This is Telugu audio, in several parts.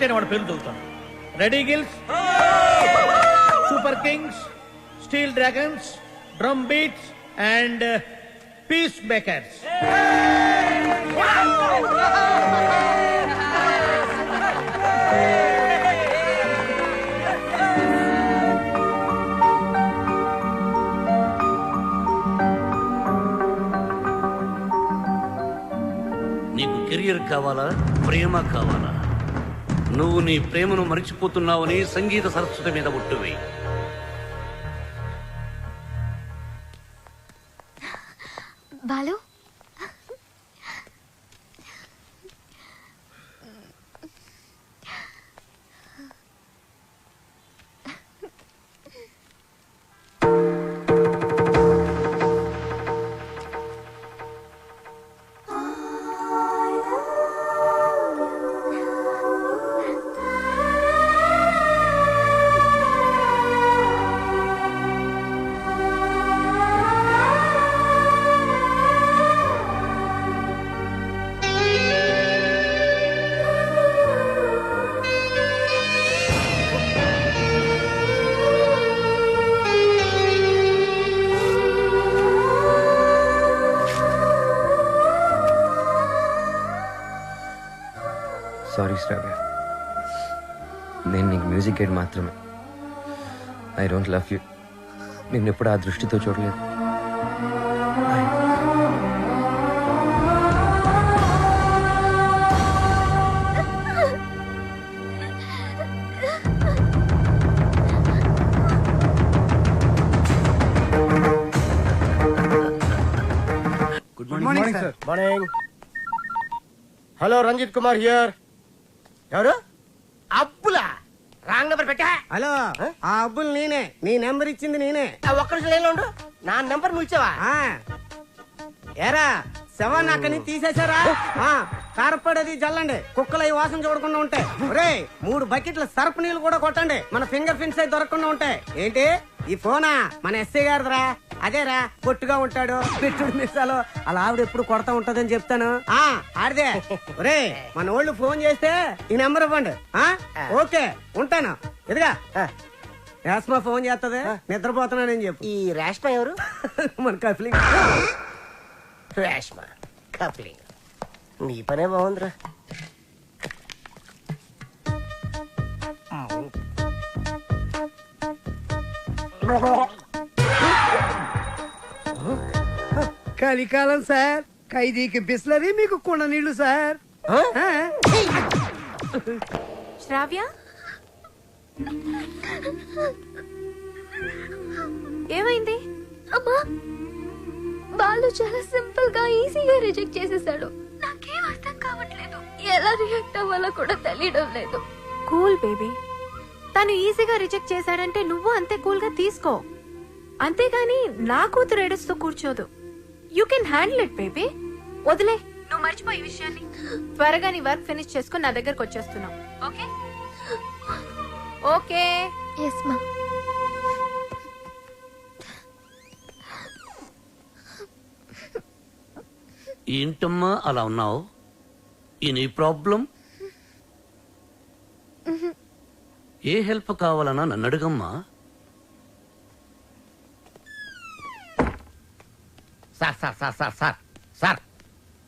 కరెక్ట్ అయిన వాడి పేరు చదువుతాను ready gills super kings steel dragons drum beats and peace makers నీకు కెరియర్ కావాలా? ప్రేమ కావాలా? నువ్వు నీ ప్రేమను మరిచిపోతున్నావని సంగీత సరస్వతి మీద ఒట్టువి సారీ శ్రావ్య నేను నీకు మ్యూజిక్ గైడ్ మాత్రమే. ఐ డోంట్ లవ్ యూ నేను ఎప్పుడు ఆ దృష్టితో చూడలేదు. Good good morning sir morning ఎవరు? అబ్బులా. రాంగ్ నెంబర్ పెట్టా. హలో ఆ? అబ్బుల్ నేనే. నీ నెంబర్ ఇచ్చింది నేనే. ఒక్క నిమిషం లైన్లో ఉండు. నా నెంబర్ నువ్వు ఇచ్చావా? ఆ. ఏరా శవాన్ని అక్కడి నుంచి తీసేశారా? కారపడేది జల్లండి. కుక్కలు అవి వాసన చూడకుండా ఉంటాయి. ఒరే మూడు బకెట్ల సర్పు నీళ్ళు కూడా కొట్టండి. మన ఫింగర్ ప్రింట్స్ అయి దొరకకుండా ఉంటాయి. ఏంటి? ఈ ఫోనా? మన ఎస్ఐ గారిదిరా. అదేరా పొట్టుగా ఉంటాడు పెట్టుడు మిస్సాలు అలా ఆవిడ ఎప్పుడు కొడతా ఉంటదని చెప్తాను. ఆ ఆడిదే. ఒరే మన వాళ్ళు ఫోన్ చేస్తే ఈ నెంబర్ ఇవ్వండి. ఆ? ఓకే ఉంటాను. ఎదుగా యాస్మా ఫోన్ చేస్తుంది నిద్రపోతున్నానని చెప్పు. ఈ రేష్మ ఎవరు? మన కఫలింగ్ రేష్మ కప్లింగ్. నీ పనే బాగుందిరా. కలికాలం సార్. ఖైదీకి బిస్లరీ మీకు కుండ నీళ్ళు సార్? శ్రావ్య? ఏమైంది? అమ్మా బాలు చాలా సింపుల్గా ఈజీగా రిజెక్ట్ చేసేసాడు. నాకేం అర్థం కావట్లేదు. ఎలా రియాక్ట్ అవ్వాలో కూడా తెలియడం లేదు. Cool baby. తను ఈజీగా రిజెక్ట్ చేశాడంటే నువ్వు అంతే కూల్గా తీసుకో. అంతేగాని నా కూతురు ఏడుస్తూ కూర్చోదు. You can handle it baby వదిలే నువ్వు మర్చిపో ఈ విషయాన్ని. త్వరగా నీ వర్క్ ఫినిష్ చేసుకుని నా దగ్గరకు వచ్చేస్తున్నావు. ఓకే? ఓకే. ఎస్ మా ఏంటమ్మా అలా ఉన్నావు? ఈ నీ ప్రాబ్లం ఏ హెల్ప్ కావాలన్నా నన్ను అడుగమ్మా. Sir sir sir sir sir sir.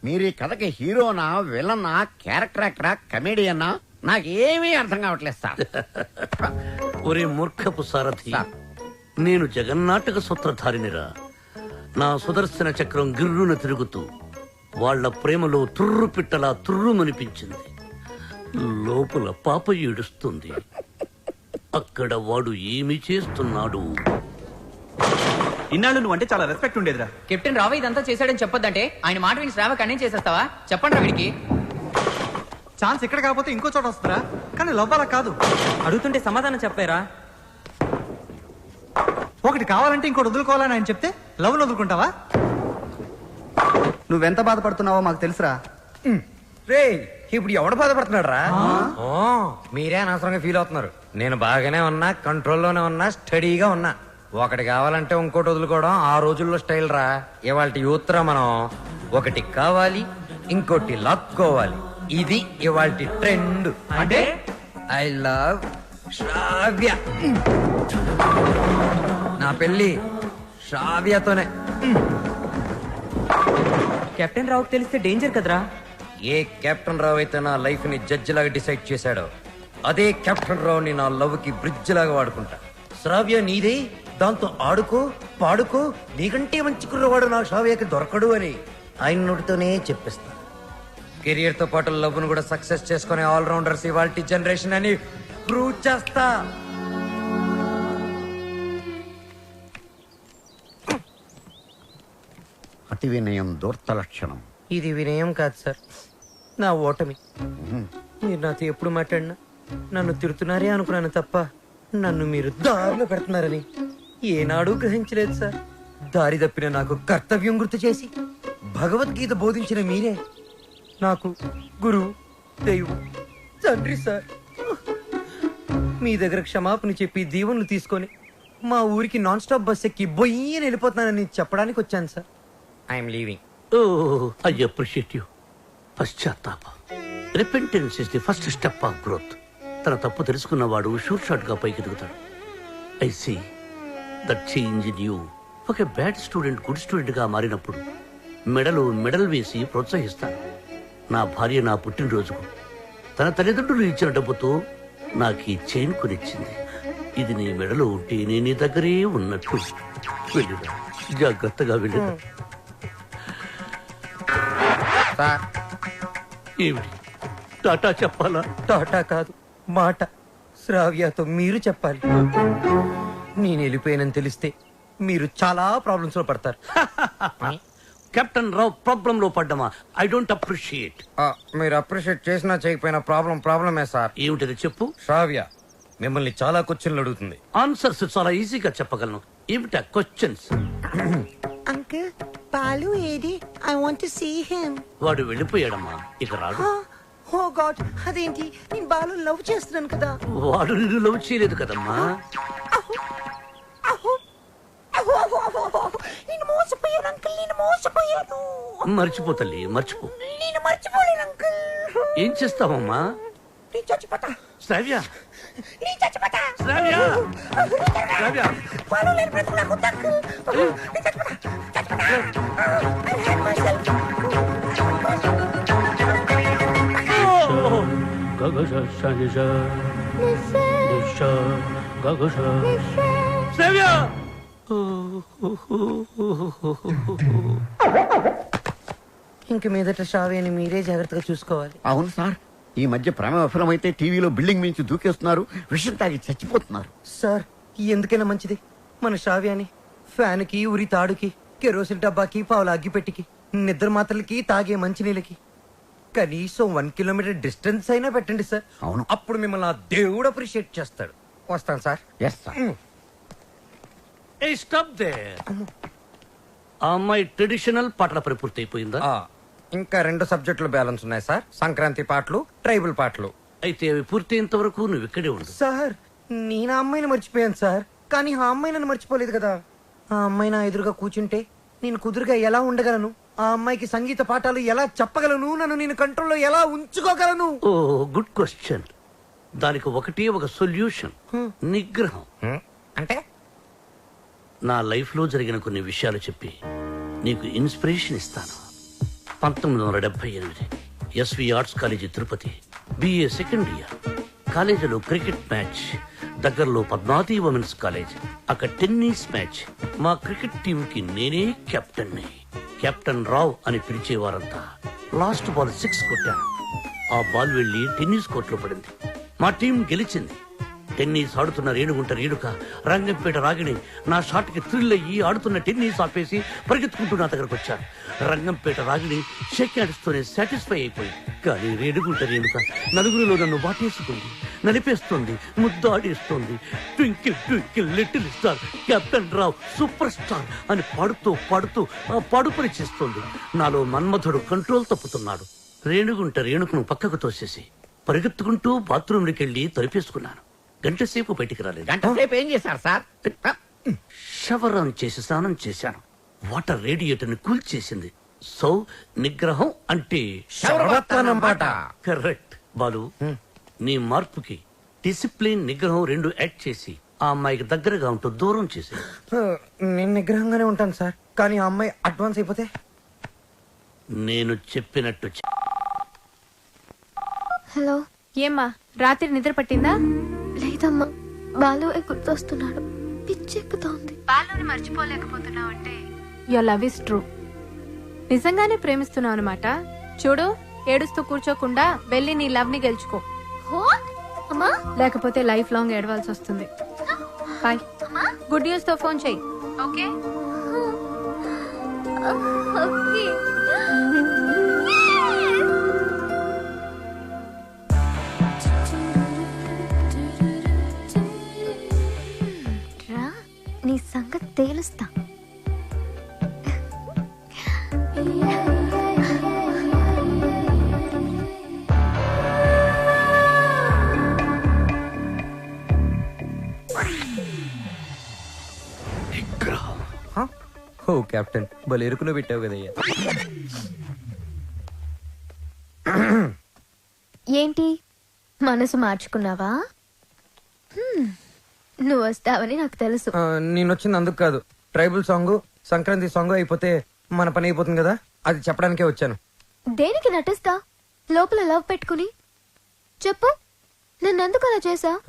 మీరు ఈ కథకి హీరోనా విలనా క్యారెక్టర్ యాక్టరా కమేడియన్నా నాకేమీ అర్థం కావట్లేదు సార్. ఒరే మూర్ఖపు సారథి సార్. నేను జగన్నాటక సూత్రధారినిరా. నా సుదర్శన చక్రం గిర్రున తిరుగుతూ వాళ్ళ ప్రేమలో తుర్రు పిట్టలా తుర్రుమనిపించింది. లోపల పాప ఏడుస్తుంది. అక్కడ వాడు ఏమి చేస్తున్నాడు? ఇన్నాళ్ళు నువ్వు అంటే చాలా రెస్పెక్ట్ ఉండేదిరా. కెప్టెన్ రావు ఇదంతా చేశాడని చెప్పొద్దంటే ఆయన మాట విని శ్రావ కన్నే చేసేస్తావా? చెప్పండి రా వీడికి. ఛాన్స్ ఇక్కడ కాకపోతే ఇంకో చోట వస్తుందా కానీ లవ్ అలా కాదు. అడుగుతుంటే సమాధానం చెప్పారా ఒకటి కావాలంటే ఇంకోటి వదులుకోవాలని ఆయన చెప్తే లవ్ వదులుకుంటావా? నువ్వెంత బాధపడుతున్నావో మాకు తెలుసురా. రే ఇప్పుడు ఎవడు బాధపడుతున్నాడు రా మీరే అనవసరంగా ఫీల్ అవుతున్నారు. నేను బాగానే ఉన్నా కంట్రోల్లోనే ఉన్నా స్టడీగా ఉన్నా. ఒకటి కావాలంటే ఇంకోటి వదులుకోవడం. ఆ రోజుల్లో స్టైల్ రా. ఇవాళ యూత్ రా మనం. ఒకటి కావాలి ఇంకోటి లాక్కోవాలి. ఇది ఇవాళ ట్రెండ్. అంటే? I love Shravya. నా పెళ్ళి శ్రావ్యతోనే. కెప్టెన్ రావుకి తెలిస్తే డేంజర్ కదరా? ఏ కెప్టెన్ రావు అయితే నా లైఫ్ని జడ్జి లాగా డిసైడ్ చేశాడో అదే కెప్టెన్ రావుని నా లవ్కి బ్రిడ్జ్ లాగా వాడుకుంటా. శ్రావ్య నీదే? దాంతో ఆడుకో పాడుకో నీకంటే మంచి కుర్రవాడు నా శ్రావ్యకి దొరకడు అని ఆయన నోటితోనే చెప్పిస్తా. కెరియర్తో పాటు లవ్ను కూడా సక్సెస్ చేసుకునే ఆల్ రౌండర్స్ ఇవాల్టి జనరేషన్ అని ప్రూవ్ చేస్తా. అతి వినయం దూర్త లక్షణం. ఇది వినయం కాదు సార్. నా ఓటమి. మీరు నాతో ఎప్పుడు మాట్లాడినా నన్ను తిడుతున్నారే అనుకున్నాను తప్ప నన్ను మీరు దారిలో పెడుతున్నారని ఏనాడు గ్రహించలేదు సార్. దారి తప్పిన నాకు కర్తవ్యం గుర్తు చేసి భగవద్గీత బోధించిన మీరే నాకు గురువు దైవం తండ్రి సార్. మీ దగ్గర క్షమాపణ చెప్పి దీవెనలు తీసుకొని మా ఊరికి నాన్ స్టాప్ బస్ ఎక్కి బొయ్యి వెళ్ళిపోతున్నానని చెప్పడానికి వచ్చాను sir. I'm leaving. Oh I appreciate you. పశ్చాత్తాపం. Repentance is the first step of growth. తన తప్పు తెలుసుకున్నవాడు షూర్ షాట్గా పైకి ఎదుగుతాడు I see that change in you ఒక బ్యాడ్ స్టూడెంట్ గుడ్ స్టూడెంట్గా మారినప్పుడు మెడలు మెడల్ వేసి ప్రోత్సహిస్తాను. నా భార్య నా పుట్టినరోజుకు తన తల్లిదండ్రులు ఇచ్చిన డబ్బుతో నాకు ఈ చైన్ కొనిచ్చింది. ఇది నీ మెడలో ఉంటే నేను నీ దగ్గరే ఉన్నట్టు. వెళ్ళిరా. జాగ్రత్తగా వెళ్ళిరా. సార్. ఏమిటి? టాటా చెప్పాలా? టాటా కాదు మాట. శ్రావ్యతో మీరు చెప్పాలి. నేను వెళ్ళిపోయానని తెలిస్తే మీరు చాలా ప్రాబ్లమ్స్లో పడతారు. కెప్టెన్ రావు ప్రాబ్లం లో పడ్డమా? ఐ డోంట్ అప్రిషియేట్ ఆ, మీరు అప్రిషియేట్ చేసినా చేయకపోయినా ప్రాబ్లం ప్రాబ్లమే సార్. ఏమిటది చెప్పు? శ్రావ్య మిమ్మల్ని చాలా క్వశ్చన్లు అడుగుతుంది. ఆన్సర్స్ చాలా ఈజీగా చెప్పగలను. ఏమిటా క్వశ్చన్స్ అంకుల్ బాలు ఏది ఐ వాంట్ సీ హిమ్ వాడు వెళ్ళిపోయాడమ్మా. ఇక రాడు. ఓ గాడ్ అదేంటి? నేను బాలు లవ్ చేస్తున్నాను కదా. వాడు నిన్ను లవ్ చేయలేదు కదమ్మా. నేను మోసపోయాను. మర్చిపో తల్లి మర్చిపో. నేను మర్చిపోలేను అంకుల్. ఏం చేస్తావమ్మా? నేను చచ్చిపోతా. శ్రావ్య. నేను చచ్చిపోతా. శ్రావ్య. శ్రావ్య. బాలు లేని బ్రతుకు నాకు వద్దు, అంకుల్. నేను చచ్చిపోతా. చచ్చిపోతా. I hate myself. శ్రావ్య. ఇంక మీదట శ్రావ్యని మీరే జాగ్రత్తగా చూసుకోవాలి. అవును సార్. ఈ మధ్య ప్రేమ విఫలమైతే టీవీలో బిల్డింగ్ మించి దూకేస్తున్నారు విషయం తాగి చచ్చిపోతున్నారు. సార్ ఎందుకైనా మంచిది? మన శ్రావ్యాని ఫ్యాన్కి ఉరి తాడుకి కెరోసిన్ డబ్బాకి పావుల అగ్గిపెట్టికి నిద్ర మాత్రలకి తాగే మంచినీళ్ళకి. కనీసం వన్ కిలోమీటర్ డిస్టెన్స్ అయినా పెట్టండి సార్. అవును. అప్పుడు మిమ్మల్ని ఆ దేవుడు అప్రిషియేట్ చేస్తాడు. వస్తాను సార్. ఎస్ సార్ ఏ స్టాప్ దే ఆ అమ్మాయి ట్రెడిషనల్ పాటల పని పూర్తయిపోయిందా ఆ, ఇంకా రెండు సబ్జెక్టులు బ్యాలెన్స్ ఉన్నాయి సార్. సంక్రాంతి పాటలు ట్రైబల్ పాటలు. అయితే అవి పూర్తయినంత వరకు నువ్వు ఇక్కడే ఉండు. సార్ నేను ఆ అమ్మాయిని మర్చిపోయాను సార్. కానీ ఆ అమ్మాయి నన్ను మర్చిపోలేదు కదా. ఆ అమ్మాయి నా ఎదురుగా కూర్చుంటే నేను కుదురుగా ఎలా ఉండగలను? ఆ అమ్మాయికి సంగీత పాఠాలు ఎలా చెప్పగలను? నన్ను నేను కంట్రోల్లో ఎలా ఉంచుకోగలను? ఓ గుడ్ క్వశ్చన్. దానికి ఒకటే ఒక సొల్యూషన్. నిగ్రహం. అంటే? నా లైఫ్లో జరిగిన కొన్ని విషయాలు చెప్పి నీకు ఇన్స్పిరేషన్ ఇస్తాను. పంతొమ్మిది వందల డెబ్బై ఎనిమిది SV arts college Tirupati BA second year. కాలేజీలో క్రికెట్ మ్యాచ్ దగ్గరలో పద్మావతి ఉమెన్స్ కాలేజ్ అక్కడ టెన్నిస్ మ్యాచ్. మా క్రికెట్ టీంకి నేనే కెప్టెన్ కెప్టెన్ రావ్ అని పిలిచేవారంతా లాస్ట్ బాల్ సిక్స్ కొట్టాను ఆ బాల్ వెళ్ళి టెన్నిస్ కోర్టులో పడింది. మా టీం గెలిచింది. టెన్నిస్ ఆడుతున్న రేణుగుంట రేణుక రంగంపేట రాగిణి నా షాట్కి థ్రిల్ అయ్యి ఆడుతున్న టెన్నిస్ ఆపేసి పరిగెత్తుకుంటూ నా దగ్గరకు వచ్చాడు. రంగంపేట రాగిణి షేక్ ఆడిస్తూనే సాటిస్ఫై అయిపోయింది. కానీ రేణుగుంట రేణుక నలుగురిలో నన్ను వాటేసుకుంది నలిపేస్తుంది ముద్దాడేస్తుంది. Twinkle twinkle little star captain Rao super star అని పాడుతూ పాడుతూ ఆ పాడుపని చేస్తుంది. నాలో మన్మధుడు కంట్రోల్ తప్పుతున్నాడు. రేణుగుంట రేణుకును పక్కకు తోసేసి పరిగెత్తుకుంటూ బాత్రూంలోకి వెళ్ళి తలిపేసుకున్నాను. గంట సేపు బయటికి రాలేదు. గంట సేపు ఏం చేశారు సార్? షవర్ ఆన్ చేసి స్నానం చేశాను. వాటర్ రేడియేటర్ని కూల్ చేసింది సో నిగ్రహం అంటే శరవత్తనమాట. కరెక్ట్. బాలు నీ మార్పుకి డిసిప్లిన్ నిగ్రహం రెండు యాక్ట్ చేసి ఆ అమ్మాయికి దగ్గరగా ఉంటూ దూరం చేసి నేను నిగ్రహంగానే ఉంటాను సార్. కానీ ఆ అమ్మాయి అడ్వాన్స్ అయిపోతే? నేను చెప్పినట్టు. హలో ఏమ్మా? రాత్రి నిద్ర పట్టిందా? లేదమ్మా బాలు గుర్తొస్తున్నాడు పిచ్చెక్కుతోంది బాలుని మర్చిపోలేకపోతున్నావు అంటే యువర్ లవ్ ఇస్ ట్రూ నిజంగానే ప్రేమిస్తున్నావు అనమాట చూడు ఏడుస్తూ కూర్చోకుండా వెళ్ళి నీ లవ్ని గెలుచుకో? అమ్మా? లేకపోతే లైఫ్ లాంగ్ ఏడవాల్సి వస్తుంది. బాయ్ గుడ్ న్యూస్తో ఫోన్ చెయ్యి ఓకే. ఓకే నిగ్రహం ఓ కెప్టెన్ భలే ఎరుకులో పెట్టావు కదయ్యా. ఏంటి? మనసు మార్చుకున్నావా. నువ్వు వస్తావని నాకు తెలుసు. నేను వచ్చింది అందుకు కాదు. ట్రైబల్ సాంగ్ సంక్రాంతి సాంగ్ అయిపోతే మన పని అయిపోతుంది కదా? అది చెప్పడానికే వచ్చాను. దేనికి నటిస్తా? లోపల లవ్ పెట్టుకుని? చెప్పు. నన్నెందుకు అలా చేసా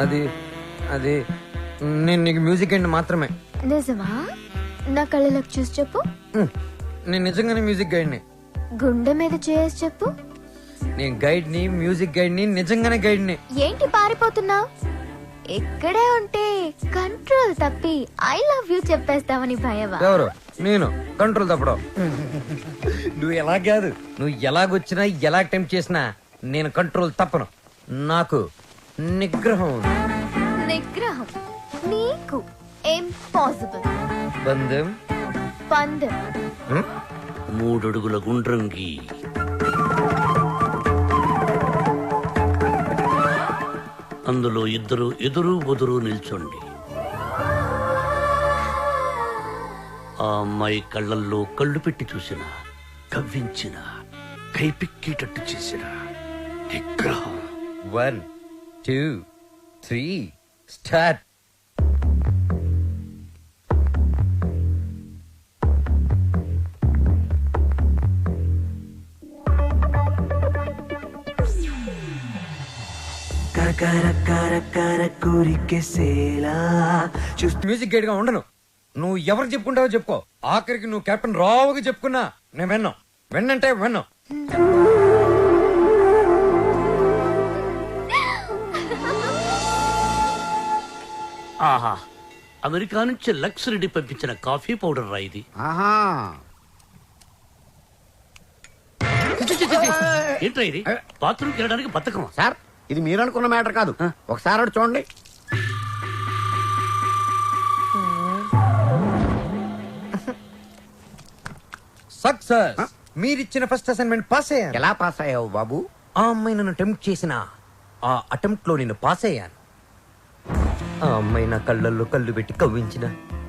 అది అది నేను నీకు మ్యూజిక్ అండి మాత్రమే. నిజమా? నా కళ్ళలోకి చూసి చెప్పు. నేను నిజంగానే మ్యూజిక్ గైడ్ని. గుండె మీద చేసి చెప్పు. నేను గైడ్ని మ్యూజిక్ గైడ్ని నిజంగానే గైడ్ని. ఏంటి పారిపోతున్నావు? ఇక్కడే ఉంటే కంట్రోల్ తప్పి ఐ లవ్ యూ చెప్పేస్తావని భయమా ఎవరు? నేను. కంట్రోల్ తప్పడం. నువ్వు ఎలా కాదు. నువ్వు ఎలాగొచ్చినా ఎలా అటెంప్ట్ చేసినా నేను కంట్రోల్ తప్పను. నాకు నిగ్రహం ఉంది. నిగ్రహం? నీకు ఇంపాసిబుల్ బంధం పందెం. మూడడుగుల గుండ్రంగి. అందులో ఇద్దరు ఎదురు బుదురు నిల్చోండి. ఆ అమ్మాయి కళ్ళల్లో కళ్ళు పెట్టి చూసిన కవ్వించిన కైపిక్కేటట్టు చేసిన నిగ్రహం one two three start music గైడ్గా ఉండను. నువ్వు ఎవరు చెప్పుకుంటావో చెప్పుకో. ఆఖరికి నువ్వు కెప్టెన్ రావుగా చెప్పుకున్నా నేను విన్నాం. విన్నంటే విన్నాం. ఆహా అమెరికా నుంచి లక్స్ రెడ్డి పంపించిన కాఫీ పౌడర్ రా ఇది. ఆహా. ఏంట్రా ఇది? బాత్రూమ్కి వెళ్ళడానికి బతకమా సార్ ఇది మీరు అనుకున్న మ్యాటర్ కాదు. ఒకసారి అటు చూడండి. సక్సెస్ మీరిచ్చిన ఫస్ట్ అసైన్మెంట్ పాస్ అయ్యాను. ఎలా పాస్ అయ్యావు బాబు? ఆ అమ్మాయి నన్ను అటెంప్ట్ చేసిన ఆ అటెంప్ట్లో నేను పాస్ అయ్యాను. ఆ అమ్మాయి నా కళ్ళల్లో కళ్ళు పెట్టి కవ్వించిన.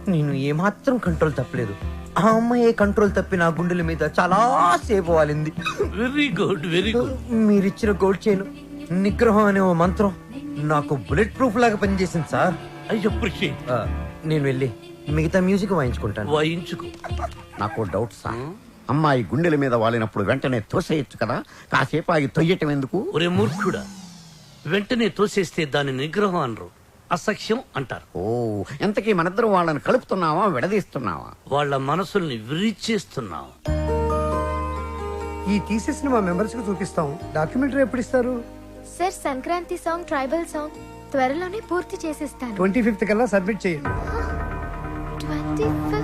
నేను ఏమాత్రం కంట్రోల్ తప్పలేదు. ఆ అమ్మాయి కంట్రోల్ తప్పి నా గుండెల మీద చాలా సేపు వాలింది. వెరీ గుడ్ వెరీ గుడ్ మీరిచ్చిన గోల్డ్ చైన్ నిగ్రహం అనే ఓ మంత్రం నాకు బుల్లెట్ ప్రూఫ్ లాగా పనిచేసింది సార్. ఐ అప్రిషియేట్ ఆ, నేను వెళ్ళి మిగతా మ్యూజిక్ వాయించుకుంటాను. వాయించుకో. నాకు డౌట్ సార్. అమ్మాయి గుండెల మీద వాలినప్పుడు వెంటనే తోసేయచ్చు కదా? కాసేపు ఆగి తొయ్యటం ఎందుకు? ఒరే మూర్ఖుడా వెంటనే తోసేస్తే దాని నిగ్రహం అనరు అసఖ్యం అంటారు. ఓ ఎంతకీ మనిద్దరం వాళ్ళని కలుపుతున్నావా విడదీస్తున్నావా? వాళ్ళ మనసుల్ని విరిచేస్తున్నాం ఈ తీసేసిన మా మెంబర్స్కి చూపిస్తాం. డాక్యుమెంటరీ ఎప్పుడు ఇస్తారు? Sir Sankranti song tribal song త్వరలోనే పూర్తి చేసేస్తాను. ట్వంటీ ఫిఫ్త్ కల్లా సబ్మిట్ చేయండి ట్వంటీ ఫిఫ్త్?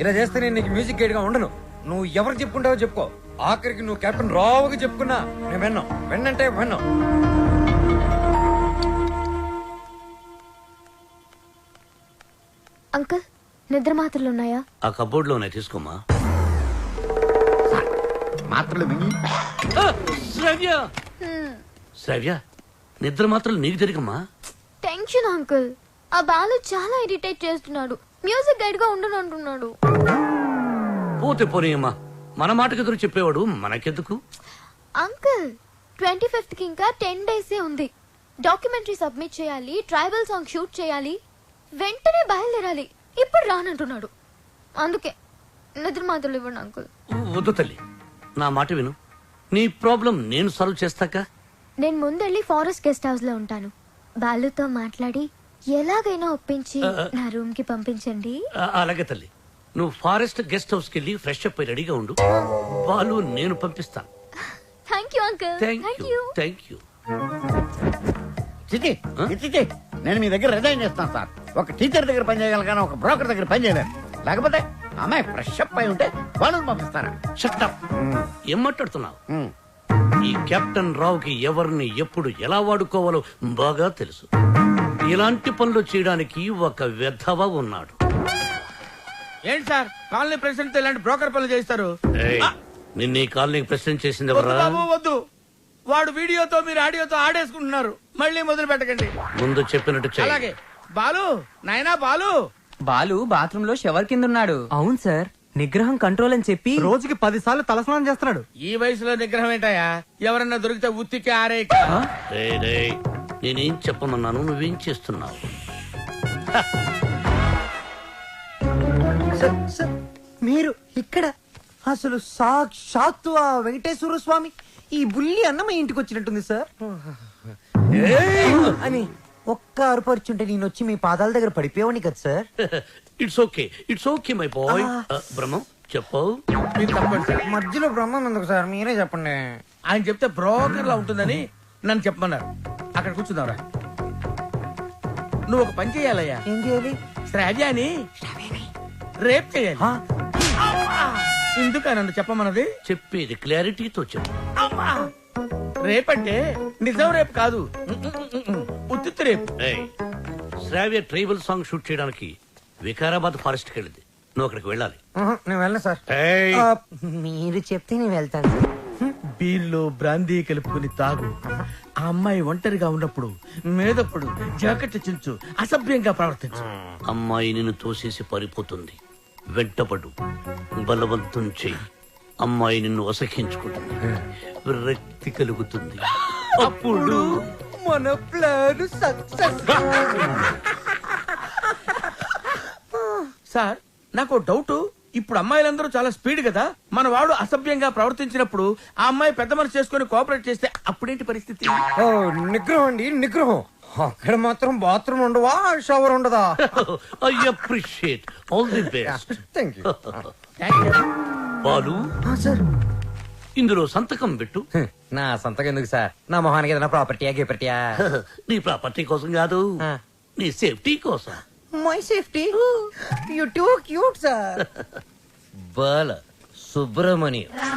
ఇలా చేస్తే నేను నీకు మ్యూజిక్ గైడ్గా ఉండను. నువ్వు ఎవరు చెప్పుకుంటావో చెప్పుకో. ఆఖరికి నువ్వు కెప్టెన్ రావుగా చెప్పుకున్నా నేను విన్నాం. విన్నంటే విన్నాం. అంకుల్ నిద్ర మాత్రలు ఉన్నాయా? ఆ కబోర్డ్లోనే తీసుకోమా మాత్రలు మింగి. ఆ, శ్రవ్య! శ్రవ్య నిద్ర మాత్రం నీకు జరిగమ్మా. టెన్షన్ అంకుల్ ఆ బాలు చాలా ఇరిటేట్ చేస్తున్నాడు. మ్యూజిక్ గైడ్గా ఉండను అంటున్నాడు. పోతే పోనీయమ్మా. మన మాటకు ఎదురు చెప్పేవాడు మనకెందుకు? అంకుల్ ట్వంటీ ఫిఫ్త్కి ఇంకా టెన్ డేసే ఉంది. డాక్యుమెంటరీ సబ్మిట్ చేయాలి ట్రైబల్ సాంగ్ షూట్ చేయాలి వెంటనే బయలుదేరాలి. ఇప్పుడు రానంటున్నాడు. అందుకే నిద్ర మాత్రలు ఇవ్వండి అంకుల్ వద్దు తల్లి. నా మాట విను. నీ ప్రాబ్లం నేను సాల్వ్ చేస్తాక నేను ముందెళ్ళి ఫారెస్ట్ గెస్ట్ హౌస్లో ఉంటాను. బాలుతో మాట్లాడి ఎలాగైనా ఒప్పించి నా రూమ్కి పంపించండి. ఆ, అలాగే తల్లి. నువ్వు ఫారెస్ట్ గెస్ట్ హౌస్కి వెళ్ళి ఫ్రెష్ అప్ అయి రెడీగా ఉండు. వాళ్ళు నేను పంపిస్తాను. Thank you uncle. Thank you. Thank you నేను మీ దగ్గర రిజైన్ చేస్తాను సార్. ఒక టీచర్ దగ్గర పని చేయగలను ఒక బ్రోకర్ దగ్గర పని చేయలేను. లేకపోతే అమ్మాయి ఫ్రెష్ అప్ అయి ఉంటే వాళ్ళని పంపిస్తారా షట్టప్ ఏం మాట్లాడుతున్నావు. ఈ కెప్టెన్ రావుకి ఎవరిని ఎప్పుడు ఎలా వాడుకోవాలో బాగా తెలుసు. ఇలాంటి పనులు చేయడానికి ఒక వెధవ ఉన్నాడు. ఏంటి సార్? కాలనీ ప్రెసిడెంట్ ఇలాంటి బ్రోకర్ పనులు చేస్తారు నిన్న ఈ కాలనీకి ప్రశ్న చేసింది ఎవరా బాబు వద్దు. వాడు వీడియోతో మీరు ఆడియోతో ఆడేసుకుంటున్నారు. మళ్ళీ మొదలు పెట్టకండి. ముందు చెప్పినట్టు చెయ్యి. అలాగే. బాలు నాయనా బాలు. బాలు బాత్రూమ్లో షవర్ కింద ఉన్నాడు. అవును సార్. నిగ్రహం కంట్రోల్ అని చెప్పి రోజుకి పది సార్లు తలస్నానం చేస్తున్నాడు. ఈ వయసులో నిగ్రహం ఏంటయ్యా? ఎవరన్నా దొరికితే ఉత్తికి ఆరే రేయ్, రేయ్, నేనేం చెప్పమన్నాను నువ్వేం చేస్తున్నావు? సార్ సార్ మీరు ఇక్కడ అసలు సాక్షాత్తు ఆ వెంకటేశ్వర స్వామి ఈ బుల్లి అన్న మా ఇంటికి వచ్చినట్టుంది సార్. అని ఒక్క అరుపరుచుంటే నేను వచ్చి మీ పాదాల దగ్గర పడిపోయావని కదా sir? It's okay it's okay my boy Brahmam చెప్పు. మీరు తప్పండి సార్. మధ్యలో బ్రహ్మం ఎందుకు సార్? మీరే చెప్పండి. ఆయన చెప్తే బ్రోకర్ లా ఉంటుందని నన్ను చెప్పమన్నారు. అక్కడ కూర్చున్నావురా నువ్వు ఒక పని చేయాలయ్యా. ఏం చేయాలి? శ్రావ్యాని రేప్ చేయాలి. ఎందుకు నన్ను చెప్పమన్నది? చెప్పేది క్లారిటీతో చెప్పు. అమ్మా! రేప్ అంటే నిజం రేపు కాదు. రేపు ఏయ్, శ్రావ్య ట్రైబల్ సాంగ్ షూట్ చేయడానికి వికారాబాద్ ఫారెస్ట్కి వెళ్ళింది. నువ్వు అక్కడికి వెళ్ళాలి. ఆహా, నేను వెళ్ళను సార్. ఏయ్, ఆ, మీరు చెప్తే నేను వెళ్తాను సార్. బీర్లో బ్రాందీ కలుపుకుని తాగు. ఆ అమ్మాయి ఒంటరిగా ఉన్నప్పుడు మేదప్పుడు జాకెట్ చించు అసభ్యంగా ప్రవర్తించు. అమ్మాయి నిన్ను తోసేసి పారిపోతుంది. వెంటపడు. బలవంతం చెయ్యి. అమ్మాయి నిన్ను అసహించుకుంటుంది విరక్తి కలుగుతుంది. అప్పుడు మన ప్లాన్ సక్సెస్. సార్ నాకు డౌట్. ఇప్పుడు అమ్మాయిలందరూ చాలా స్పీడ్ కదా. మన వాడు అసభ్యంగా ప్రవర్తించినప్పుడు ఆ అమ్మాయి పెద్ద మనసు చేసుకుని కోఆపరేట్ చేస్తే అప్పుడేంటి పరిస్థితి? ఓ నిగ్రహం అండి నిగ్రహం. అక్కడ మాత్రం బాత్రూమ్ ఉండవా షవర్ ఉండదా? I appreciate all the best thank you Balu? Sir. ఇందులో సంతకం పెట్టు. నా సొంతగా ఎందుకు సార్? నా మొహానికి ఏదైనా ప్రాపర్టీయా గిపర్టీయా నీ ప్రాపర్టీ కోసం కాదు. నీ సేఫ్టీ కోసం. My safety you too cute sir Bala Subramanyam